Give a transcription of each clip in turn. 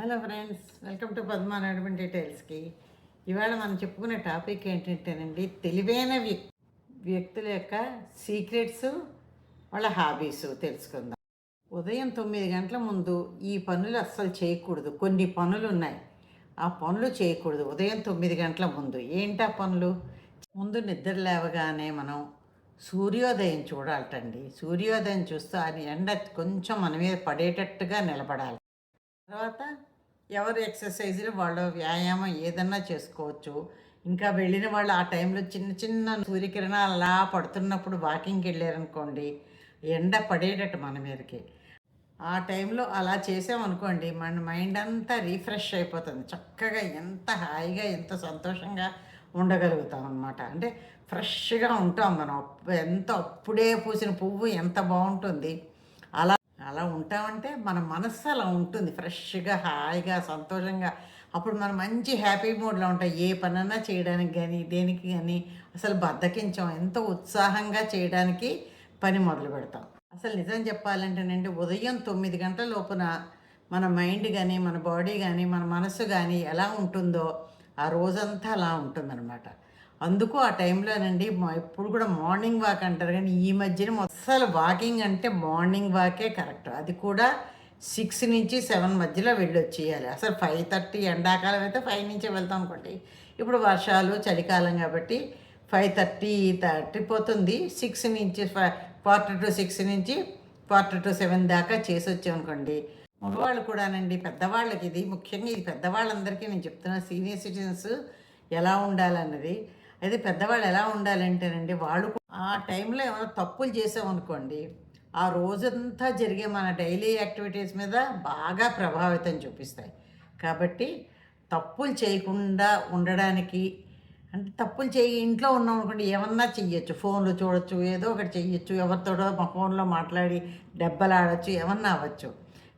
Hello friends welcome to Padma డీటెయిల్స్కి ఇవాళ మనం చెప్పుకునే టాపిక్ ఏంటంటేనండి తెలివైన వ్యక్ వ్యక్తుల యొక్క సీక్రెట్స్ వాళ్ళ హాబీస్ తెలుసుకుందాం. ఉదయం తొమ్మిది గంటల ముందు ఈ పనులు అస్సలు చేయకూడదు కొన్ని పనులు ఉన్నాయి. ఆ పనులు చేయకూడదు ఉదయం తొమ్మిది గంటల ముందు. ఏంటి ఆ పనులు? ముందు నిద్ర లేవగానే మనం సూర్యోదయం చూడాలటండి. సూర్యోదయం చూస్తే అది ఎండ కొంచెం మన మీద పడేటట్టుగా నిలబడాలి. తర్వాత ఎవరు ఎక్సర్సైజులు వాళ్ళు వ్యాయామం ఏదన్నా చేసుకోవచ్చు. ఇంకా వెళ్ళిన వాళ్ళు ఆ టైంలో చిన్న చిన్న సూర్యకిరణాలు అలా పడుతున్నప్పుడు వాకింగ్కి వెళ్ళారనుకోండి ఎండ పడేటట్టు మన మీదకి. ఆ టైంలో అలా చేసామనుకోండి మన మైండ్ అంతా రీఫ్రెష్ అయిపోతుంది. చక్కగా ఎంత హాయిగా ఎంత సంతోషంగా ఉండగలుగుతాం అనమాట అంటే ఫ్రెష్గా ఉంటాం మనం. ఎంత అప్పుడే పూసిన పువ్వు ఎంత బాగుంటుంది. అలా ఉంటామంటే మన మనస్సు అలా ఉంటుంది ఫ్రెష్గా హాయిగా సంతోషంగా. అప్పుడు మనం మంచి హ్యాపీ మూడ్లో ఉంటాం. ఏ పనన్నా చేయడానికి కానీ దేనికి కానీ అసలు బద్దకించాం. ఎంతో ఉత్సాహంగా చేయడానికి పని మొదలు పెడతాం. అసలు నిజం చెప్పాలంటేనండి ఉదయం తొమ్మిది గంటల లోపున మన మైండ్ కానీ మన బాడీ కానీ మన మనసు కానీ ఎలా ఉంటుందో ఆ రోజంతా అలా ఉంటుందన్నమాట. అందుకు ఆ టైంలోనండి మా- ఇప్పుడు కూడా మార్నింగ్ వాక్ అంటారు కానీ ఈ మధ్యన అసలు వాకింగ్ అంటే మార్నింగ్ వాకే కరెక్ట్. అది కూడా సిక్స్ నుంచి సెవెన్ మధ్యలో వెళ్ళొచ్చేయాలి. అసలు ఫైవ్ థర్టీ ఎండాకాలం అయితే ఫైవ్ నుంచే వెళ్తాం అనుకోండి. ఇప్పుడు వర్షాలు చలికాలం కాబట్టి ఫైవ్ థర్టీ థర్టీ పోతుంది సిక్స్ నుంచి క్వార్టర్ టు సిక్స్ నుంచి క్వార్టర్ టు సెవెన్ దాకా చేసి వచ్చామనుకోండి మగవాళ్ళు కూడానండి పెద్దవాళ్ళకి ఇది ముఖ్యంగా ఇది పెద్దవాళ్ళందరికీ నేను చెప్తున్నా సీనియర్ సిటిజన్స్ ఎలా ఉండాలన్నది అయితే పెద్దవాళ్ళు ఎలా ఉండాలంటేనండి వాళ్ళు ఆ టైంలో ఏమైనా తప్పులు చేసామనుకోండి ఆ రోజంతా జరిగే మన డైలీ యాక్టివిటీస్ మీద బాగా ప్రభావితం చూపిస్తాయి. కాబట్టి తప్పులు చేయకుండా ఉండడానికి అంటే తప్పులు చేయి ఇంట్లో ఉన్నాం అనుకోండి ఏమన్నా చెయ్యొచ్చు. ఫోన్లో చూడొచ్చు ఏదో ఒకటి చెయ్యొచ్చు ఎవరితోటో మా ఫోన్లో మాట్లాడి దెబ్బలాడచ్చు ఏమన్నా అవ్వచ్చు.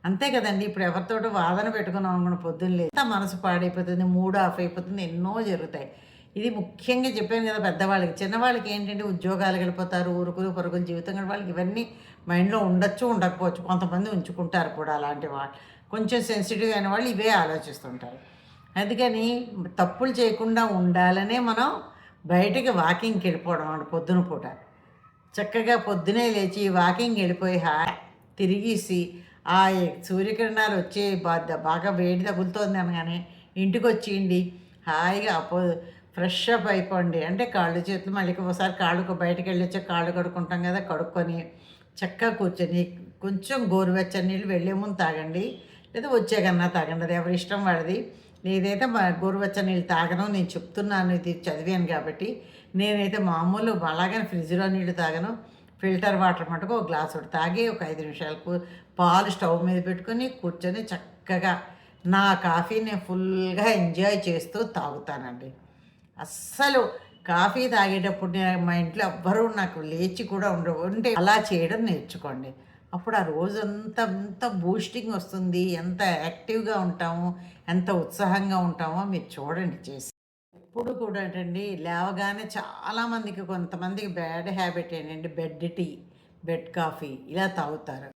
అంతే కదండి ఇప్పుడు ఎవరితోటో వాదన పెట్టుకున్నాం అనుకున్న పొద్దున్న లేదు మనసు పాడైపోతుంది మూడు ఆఫ్ అయిపోతుంది ఎన్నో జరుగుతాయి. ఇది ముఖ్యంగా చెప్పాను కదా పెద్దవాళ్ళకి. చిన్నవాళ్ళకి ఏంటంటే ఉద్యోగాలు గడిపోతారు ఊరుకులు పరుగులు జీవితం గడిపే వాళ్ళకి ఇవన్నీ మైండ్లో ఉండొచ్చు ఉండకపోవచ్చు. కొంతమంది ఉంచుకుంటారు కూడా అలాంటి వాళ్ళు. కొంచెం సెన్సిటివ్ అయిన వాళ్ళు ఇవే ఆలోచిస్తుంటారు. అందుకని తప్పులు చేయకుండా ఉండాలనే మనం బయటకి వాకింగ్కి వెళ్ళిపోవడం అన్నమాట పొద్దున పూట. చక్కగా పొద్దునే లేచి వాకింగ్ వెళ్ళిపోయి హా తిరిగేసి ఆ సూర్యకిరణాలు వచ్చే బాగా వేడి తగులుతోంది అనగానే ఇంటికి వచ్చిండి హాయిగా అపో ఫ్రెష్ అప్ అయిపోండి. అంటే కాళ్ళు చేతులు మళ్ళీ ఒకసారి కాళ్ళుకు బయటకు వెళ్ళి వచ్చి కాళ్ళు కడుక్కుంటాం కదా కడుక్కొని చక్కగా కూర్చొని కొంచెం గోరువెచ్చని నీళ్ళు వెళ్ళే ముందు తాగండి. లేదా వచ్చే కన్నా తాగండి అది ఎవరి ఇష్టం వాడిది నేనైతే మా గోరువెచ్చని నీళ్ళు తాగను నేను చెప్తున్నాను ఇది చదివాను కాబట్టి. నేనైతే మామూలు అలాగని ఫ్రిడ్జ్లో నీళ్ళు తాగను. ఫిల్టర్ వాటర్ మటుకు ఒక గ్లాస్ ఒకటి తాగి ఒక ఐదు నిమిషాలకు పాలు స్టవ్ మీద పెట్టుకొని కూర్చొని చక్కగా నా కాఫీని ఫుల్గా ఎంజాయ్ చేస్తూ తాగుతానండి. అస్సలు కాఫీ తాగేటప్పుడు నేను మా ఇంట్లో ఎవ్వరూ నాకు లేచి కూడా ఉండవు ఉంటే అలా చేయడం నేర్చుకోండి. అప్పుడు ఆ రోజంతా ఎంత బూస్టింగ్ వస్తుంది ఎంత యాక్టివ్గా ఉంటాము ఎంత ఉత్సాహంగా ఉంటామో మీరు చూడండి చేసి. ఎప్పుడు కూడా అండి లేవగానే చాలామందికి కొంతమందికి బ్యాడ్ హ్యాబిట్ ఏంటంటే బెడ్ టీ బెడ్ కాఫీ ఇలా తాగుతారు.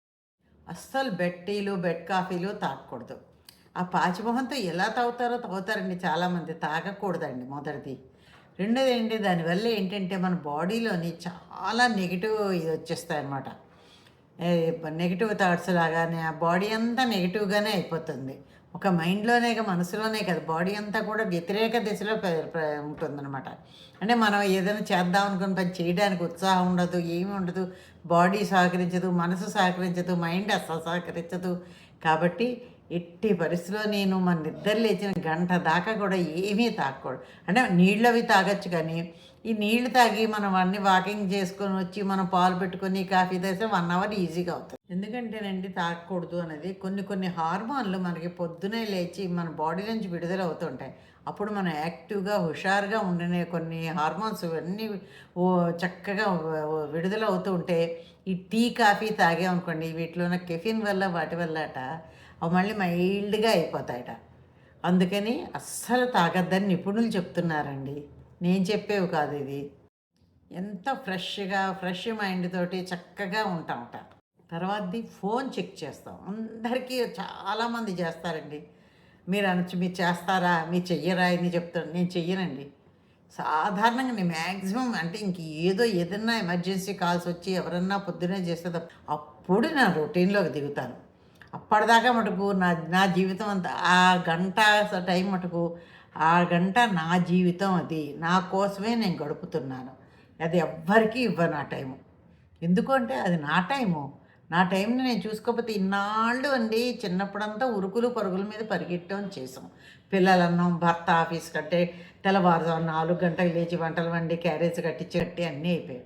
అస్సలు బెడ్ టీలు బెడ్ కాఫీలు తాగకూడదు. ఆ పాచిమొహంతో ఎలా తాగుతారో తాగుతారండి చాలామంది. తాగకూడదండి మొదటిది. రెండోది ఏంటి దానివల్ల ఏంటంటే మన బాడీలోని చాలా నెగిటివ్ ఇది వచ్చేస్తాయి అన్నమాట నెగిటివ్ థాట్స్ లాగానే ఆ బాడీ అంతా నెగిటివ్గానే అయిపోతుంది. ఒక మైండ్లోనే కదా మనసులోనే కదా బాడీ అంతా కూడా వ్యతిరేక దిశలో ఉంటుందన్నమాట. అంటే మనం ఏదైనా చేద్దాం అనుకుని పని చేయడానికి ఉత్సాహం ఉండదు ఏమీ ఉండదు బాడీ సహకరించదు మనసు సహకరించదు మైండ్ అస్సలు సహకరించదు. కాబట్టి ఎట్టి పరిస్థితిలో నేను మన నిద్ర లేచిన గంట దాకా కూడా ఏమీ తాగకూడదు అంటే నీళ్ళు అవి తాగొచ్చు కానీ ఈ నీళ్ళు తాగి మనం అన్ని వాకింగ్ చేసుకొని వచ్చి మనం పాలు పెట్టుకొని కాఫీ తెస్తే వన్ అవర్ ఈజీగా అవుతుంది. ఎందుకంటేనండి తాగకూడదు అనేది కొన్ని కొన్ని హార్మోన్లు మనకి పొద్దునే లేచి మన బాడీ నుంచి విడుదల అవుతుంటాయి. అప్పుడు మనం యాక్టివ్గా హుషారుగా ఉండనే కొన్ని హార్మోన్స్ ఇవన్నీ ఓ చక్కగా విడుదల అవుతూ ఉంటే ఈ టీ కాఫీ తాగామనుకోండి వీటిలో ఉన్న కెఫిన్ వల్ల వాటి వల్ల అట అవి మళ్ళీ మైల్డ్గా అయిపోతాయట. అందుకని అస్సలు తాగద్దని నిపుణులు చెప్తున్నారండి. నేను చెప్పేవి కాదు ఇది. ఎంత ఫ్రెష్గా ఫ్రెష్ మైండ్ తోటి చక్కగా ఉంటామట. తర్వాతది ఫోన్ చెక్ చేస్తాం. అందరికీ చాలామంది చేస్తారండి. మీరు అనొచ్చు మీరు చేస్తారా మీరు చెయ్యరా అని చెప్తాను నేను చెయ్యనండి. సాధారణంగా నేను మ్యాక్సిమం అంటే ఇంక ఏదో ఏదన్నా ఎమర్జెన్సీ కాల్స్ వచ్చి ఎవరన్నా పొద్దునే చేస్తే అప్పుడు నా రొటీన్లోకి దిగుతాను. అప్పటిదాకా మటుకు నా నా జీవితం అంతా ఆ గంట టైం మటుకు ఆ గంట నా జీవితం అది. నా కోసమే నేను గడుపుతున్నాను. అది ఎవ్వరికీ ఇవ్వను ఆ టైము. ఎందుకంటే అది నా టైము. నా టైంని నేను చూసుకోకపోతే ఇన్నాళ్ళు అండి చిన్నప్పుడంతా ఉరుకులు పరుగుల మీద పరిగెట్టడం చేసాం పిల్లలన్నాం భర్త ఆఫీస్ కట్టే తెల్లవారుజాము నాలుగు గంటలు లేచి వంటలు వండి క్యారేజ్ కట్టించి కట్టి అన్నీ అయిపోయాయి.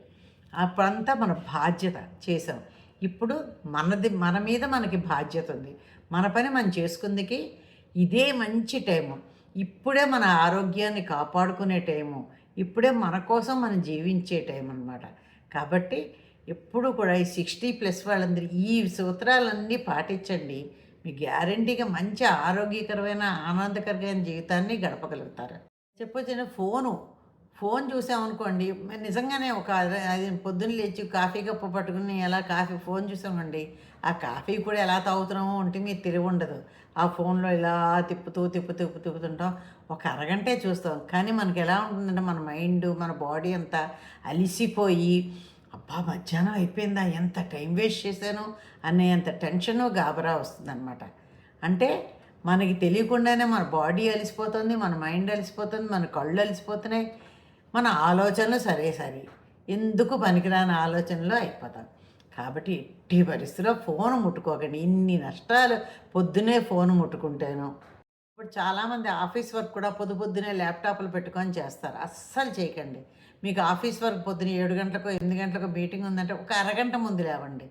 అప్పుడంతా మన బాధ్యత చేసాం ఇప్పుడు మనది మన మీద మనకి బాధ్యత ఉంది. మన పని మనం చేసుకుందికి ఇదే మంచి టైము. ఇప్పుడే మన ఆరోగ్యాన్ని కాపాడుకునే టైము. ఇప్పుడే మన కోసం మనం జీవించే టైం అన్నమాట కాబట్టి ఎప్పుడు కూడా ఈ సిక్స్టీ ప్లస్ వాళ్ళందరూ ఈ సూత్రాలన్నీ పాటించండి. మీ గ్యారంటీగా మంచి ఆరోగ్యకరమైన ఆనందకరమైన జీవితాన్ని గడపగలుగుతారు. చెప్పొచ్చిన ఫోను ఫోన్ చూసామనుకోండి నిజంగానే ఒక అది పొద్దున్న లేచి కాఫీ కప్పు పట్టుకుని ఎలా కాఫీ ఫోన్ చూసామండి. ఆ కాఫీ కూడా ఎలా తాగుతున్నామో ఉంటే మీకు తెలివి ఉండదు. ఆ ఫోన్లో ఇలా తిప్పుతూ తిప్పు తిప్పు తిప్పుతుంటాం. ఒక అరగంటే చూస్తాం. కానీ మనకి ఎలా ఉంటుందంటే మన మైండ్ మన బాడీ అంతా అలిసిపోయి అబ్బా మధ్యాహ్నం అయిపోయిందా? ఎంత టైం వేస్ట్ చేశాను? అనే అంత టెన్షను గాబరా వస్తుందన్నమాట. అంటే మనకి తెలియకుండానే మన బాడీ అలిసిపోతుంది మన మైండ్ అలిసిపోతుంది మన కళ్ళు అలిసిపోతున్నాయి. మన ఆలోచనలు సరే సరే. ఎందుకు పనికిరాని ఆలోచనలో అయిపోతాం. కాబట్టి ఎట్టి పరిస్థితిలో ఫోన్ ముట్టుకోకండి. ఇన్ని నష్టాలు పొద్దునే ఫోన్ ముట్టుకుంటాను. ఇప్పుడు చాలామంది ఆఫీస్ వర్క్ కూడా పొద్దు పొద్దునే ల్యాప్టాప్లు పెట్టుకొని చేస్తారు. అస్సలు చేయకండి. మీకు ఆఫీస్ వర్క్ పొద్దున ఏడు గంటలకు ఎనిమిది గంటలకు మీటింగ్ ఉందంటే ఒక అరగంట ముందు లేవండి.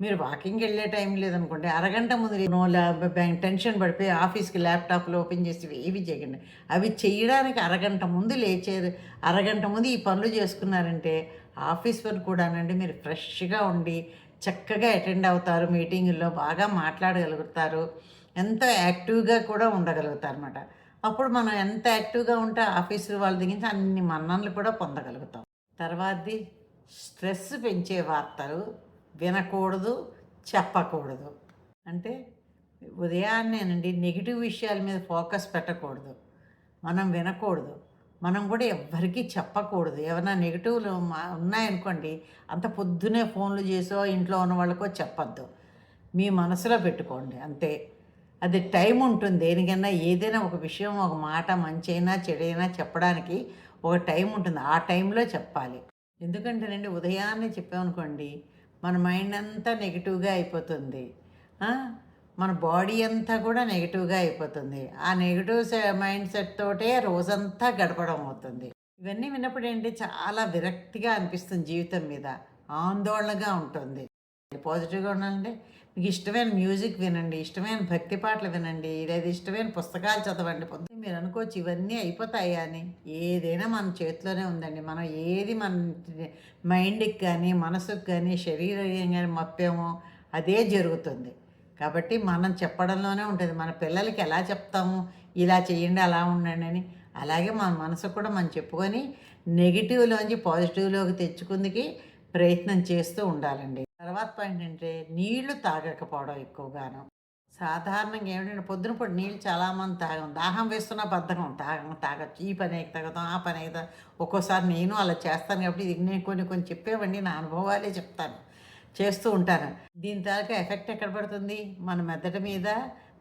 మీరు వాకింగ్ వెళ్ళే టైం లేదనుకోండి అరగంట ముందు నో ల్యాబ్ టెన్షన్ పడిపోయి ఆఫీస్కి ల్యాప్టాప్లు ఓపెన్ చేసి ఏవి చేయకండి. అవి చేయడానికి అరగంట ముందు లేచే అరగంట ముందు ఈ పనులు చేసుకున్నారంటే ఆఫీస్ వర్క్ కూడానండి మీరు ఫ్రెష్గా ఉండి చక్కగా అటెండ్ అవుతారు మీటింగుల్లో బాగా మాట్లాడగలుగుతారు ఎంతో యాక్టివ్గా కూడా ఉండగలుగుతారు అనమాట అప్పుడు మనం ఎంత యాక్టివ్గా ఉంటే ఆఫీసు వాళ్ళ దగ్గర అన్ని మన్ననలు కూడా పొందగలుగుతాం. తర్వాతది స్ట్రెస్ పెంచే వార్తలు. వినకూడదు చెప్పకూడదు. అంటే ఉదయాన్నేనండి నెగిటివ్ విషయాల మీద ఫోకస్ పెట్టకూడదు. మనం వినకూడదు. మనం కూడా ఎవ్వరికీ చెప్పకూడదు. ఏమైనా నెగిటివ్లు మా ఉన్నాయనుకోండి అంత పొద్దునే ఫోన్లు చేసో ఇంట్లో ఉన్న వాళ్ళకో చెప్పద్దు. మీ మనసులో పెట్టుకోండి అంతే. అది టైం ఉంటుంది. దేనికైనా ఏదైనా ఒక విషయం ఒక మాట మంచైనా చెడైనా చెప్పడానికి ఒక టైం ఉంటుంది. ఆ టైంలో చెప్పాలి. ఎందుకంటేనండి ఉదయాన్నే చెప్పామనుకోండి మన మైండ్ అంతా నెగిటివ్గా అయిపోతుంది. మన బాడీ అంతా కూడా నెగిటివ్గా అయిపోతుంది. ఆ నెగిటివ్ మైండ్ సెట్ తోటే రోజంతా గడపడం అవుతుంది. ఇవన్నీ విన్నప్పుడు ఏంటి? చాలా విరక్తిగా అనిపిస్తుంది జీవితం మీద. ఆందోళనగా ఉంటుంది. పాజిటివ్గా ఉండాలంటే మీకు ఇష్టమైన మ్యూజిక్ వినండి ఇష్టమైన భక్తి పాటలు వినండి లేదా ఇష్టమైన పుస్తకాలు చదవండి. పొద్దున్న మీరు అనుకోవచ్చు ఇవన్నీ అయిపోతాయి అని. ఏదైనా మన చేతిలోనే ఉందండి. మనం ఏది మన మైండ్కి కానీ మనసుకు కానీ శరీరం కానీ మప్పేమో అదే జరుగుతుంది. కాబట్టి మనం చెప్పడంలోనే ఉంటుంది. మన పిల్లలకి ఎలా చెప్తాము ఇలా చేయండి అలా ఉండండి అని. అలాగే మన మనసు కూడా మనం చెప్పుకొని నెగిటివ్లోంచి పాజిటివ్లోకి తెచ్చుకుందికి ప్రయత్నం చేస్తూ ఉండాలండి. తర్వాత పాయింట్ ఏంటంటే నీళ్ళు తాగకపోవడం ఎక్కువగాను. సాధారణంగా ఏమిటంటే పొద్దున నీళ్ళు చాలామంది తాగం. దాహం వేస్తున్న బద్ధకం. తాగం తాగచ్చు. ఈ పని తాగుతాం ఆ పని అయితే ఒక్కోసారి నేను అలా చేస్తాను కాబట్టి ఇది నేను కొన్ని కొన్ని చెప్పేవండి నా అనుభవాలే చెప్తాను. చేస్తూ ఉంటాను. దీని తాలూకా ఎఫెక్ట్ ఎక్కడ పడుతుంది? మన మెదడు మీద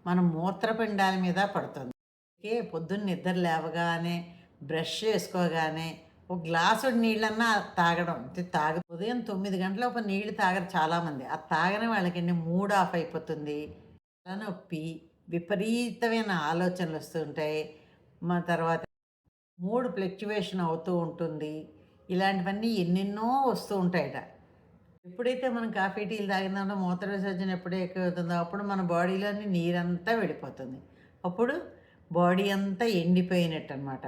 మన మూత్రపిండాల మీద పడుతుంది. అందుకే పొద్దున్న నిద్ర లేవగానే బ్రష్ చేసుకోగానే ఒక గ్లాసు నీళ్ళన్నా తాగడం. అంటే తాగ ఉదయం తొమ్మిది గంటల ఒక నీళ్ళు తాగరు చాలామంది. ఆ తాగని వాళ్ళకండి మూడ్ ఆఫ్ అయిపోతుంది. తలనొప్పి విపరీతమైన ఆలోచనలు వస్తుంటాయి మా తర్వాత మూడ్ ఫ్లక్చువేషన్ అవుతూ ఉంటుంది. ఇలాంటివన్నీ ఎన్నెన్నో వస్తూ ఉంటాయట. ఎప్పుడైతే మనం కాఫీ టీలు తాగిందో మూత్ర విసర్జన ఎప్పుడే ఎక్కువ అవుతుందో అప్పుడు మన బాడీలోని నీరంతా వెళ్ళిపోతుంది అప్పుడు బాడీ అంతా ఎండిపోయినట్టు అనమాట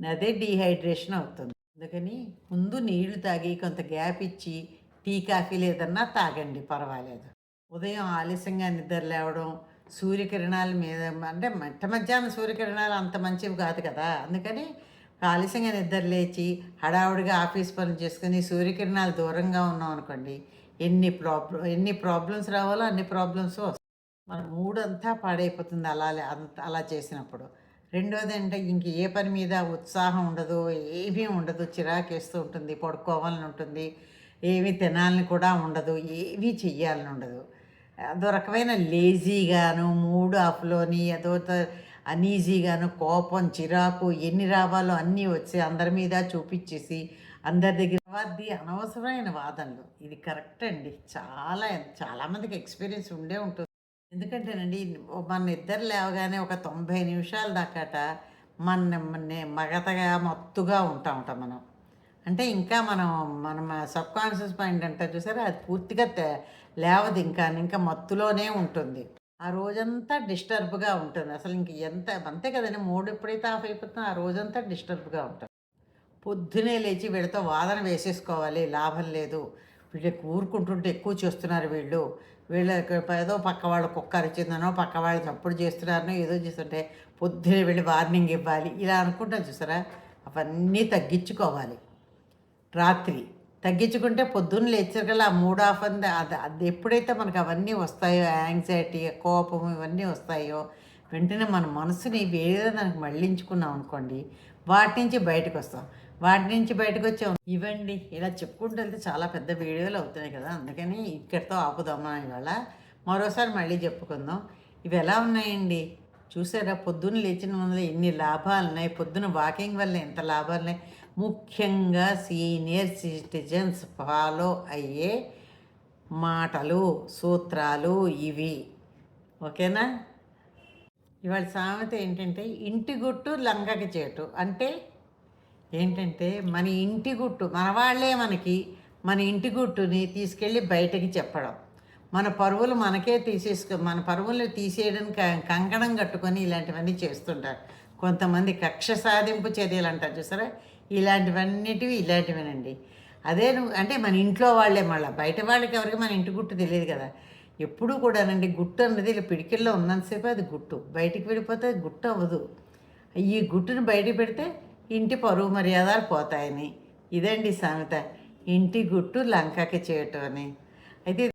అదే డీహైడ్రేషన్ అవుతుంది. అందుకని ముందు నీళ్ళు తాగి కొంత గ్యాప్ ఇచ్చి టీ కాఫీలు ఏదన్నా తాగండి పర్వాలేదు. ఉదయం ఆలస్యంగా నిద్ర లేవడం సూర్యకిరణాల మీద అంటే మట్ట మధ్యాహ్నం సూర్యకిరణాలు అంత మంచివి కాదు కదా. అందుకని ఆలస్యంగా నిద్ర లేచి హడావుడిగా ఆఫీస్ పనులు చేసుకుని సూర్యకిరణాలు దూరంగా ఉన్నాం అనుకోండి ఎన్ని ప్రాబ్లం ఎన్ని ప్రాబ్లమ్స్ రావాలో అన్ని ప్రాబ్లమ్స్ వస్తాయి. మన మూడంతా పాడైపోతుంది అలా అంత అలా చేసినప్పుడు. రెండోది అంటే ఇంక ఏ పని మీద ఉత్సాహం ఉండదు ఏమీ ఉండదు. చిరాకేస్తూ ఉంటుంది పడుకోవాలని ఉంటుంది ఏమీ తినాలని కూడా ఉండదు ఏమీ చెయ్యాలని ఉండదు. అదో రకమైన లేజీగాను మూడ్ ఆఫ్లోని అదో అనీజీగాను కోపం చిరాకు ఎన్ని రావాలో అన్నీ వచ్చి అందరి మీద చూపించేసి అందరి దగ్గర వాది అనవసరమైన వాదనలు. ఇది కరెక్ట్ అండి. చాలా చాలామందికి ఎక్స్పీరియన్స్ ఉండే ఉంటుంది. ఎందుకంటేనండి మన ఇద్దరు లేవగానే ఒక తొంభై నిమిషాల దాకాట మన మగతగా మత్తుగా ఉంటా ఉంటాం మనం. అంటే ఇంకా మనం మన సబ్ కాన్షియస్ మైండ్ అంటే చూసారా అది పూర్తిగా తే- లేవదు ఇంకా ఇంకా మత్తులోనే ఉంటుంది. ఆ రోజంతా డిస్టర్బ్గా ఉంటుంది. అసలు ఇంక ఎంత అంతే కదండి మూడు ఎప్పుడైతే ఆఫ్ అయిపోతుందో ఆ రోజంతా డిస్టర్బ్గా ఉంటుంది. పొద్దునే లేచి వీళ్ళతో వాదన వేసేసుకోవాలి లాభం లేదు. వీళ్ళకి ఊరుకుంటుంటే ఎక్కువ చేస్తున్నారు వీళ్ళు. వీళ్ళ ఏదో పక్క వాళ్ళు కుక్క అరిచిందనో పక్క వాళ్ళు తప్పుడు చేస్తున్నారనో ఏదో చేస్తుంటే పొద్దునే వెళ్ళి వార్నింగ్ ఇవ్వాలి. ఇలా అనుకుంటాం చూసారా? అవన్నీ తగ్గించుకోవాలి. రాత్రి తగ్గించుకుంటే పొద్దున్న లేచగల ఆ మూడ్ ఆఫ్ అంది. అది అది ఎప్పుడైతే మనకు అవన్నీ వస్తాయో యాంగ్జైటీ కోపం ఇవన్నీ వస్తాయో వెంటనే మన మనసుని వేరే దానికి మళ్ళించుకున్నాం అనుకోండి వాటి నుంచి బయటకు వస్తాం. వాటి నుంచి బయటకు వచ్చాం. ఇవ్వండి. ఇలా చెప్పుకుంటూ వెళ్తే చాలా పెద్ద వీడియోలు అవుతున్నాయి కదా. అందుకని ఇక్కడితో ఆపుదామా ఇవాళ. మరోసారి మళ్ళీ చెప్పుకుందాం. ఇవి ఎలా ఉన్నాయండి? చూసారా? పొద్దున్న లేచిన వల్ల ఎన్ని లాభాలు ఉన్నాయి? పొద్దున వాకింగ్ వల్ల ఎంత లాభాలు ఉన్నాయి? ముఖ్యంగా సీనియర్ సిటిజన్స్ ఫాలో అయ్యే మాటలు సూత్రాలు ఇవి. ఓకేనా? ఇవాళ సామెత ఏంటంటే ఇంటి గుట్టు లంగకి చేటు. అంటే ఏంటంటే మన ఇంటి గుట్టు మన వాళ్ళే మనకి మన ఇంటి గుట్టుని తీసుకెళ్ళి బయటకి చెప్పడం. మన పరువులు మనకే తీసేసుకో మన పరువులు తీసేయడానికి కంకణం కట్టుకొని ఇలాంటివన్నీ చేస్తుంటారు. కొంతమంది కక్ష సాధింపు చర్యలు అంటారు చూసారా? ఇలాంటివన్నిటివి ఇలాంటివేనండి. అదే నువ్వు అంటే మన ఇంట్లో వాళ్ళే మళ్ళీ బయట వాళ్ళకి ఎవరికి మన ఇంటి గుట్టు తెలియదు కదా. ఎప్పుడూ కూడానండి గుట్టు అన్నది ఇలా పిడికిల్లో ఉన్నంతసేపు అది గుట్టు. బయటికి వెళ్ళిపోతే అది గుట్టు అవ్వదు. ఈ గుట్టును బయట పెడితే ఇంటి పరువు మర్యాదలు పోతాయని. ఇదండి సామెత ఇంటి గుట్టు లంకకి చేయటం అని. అయితే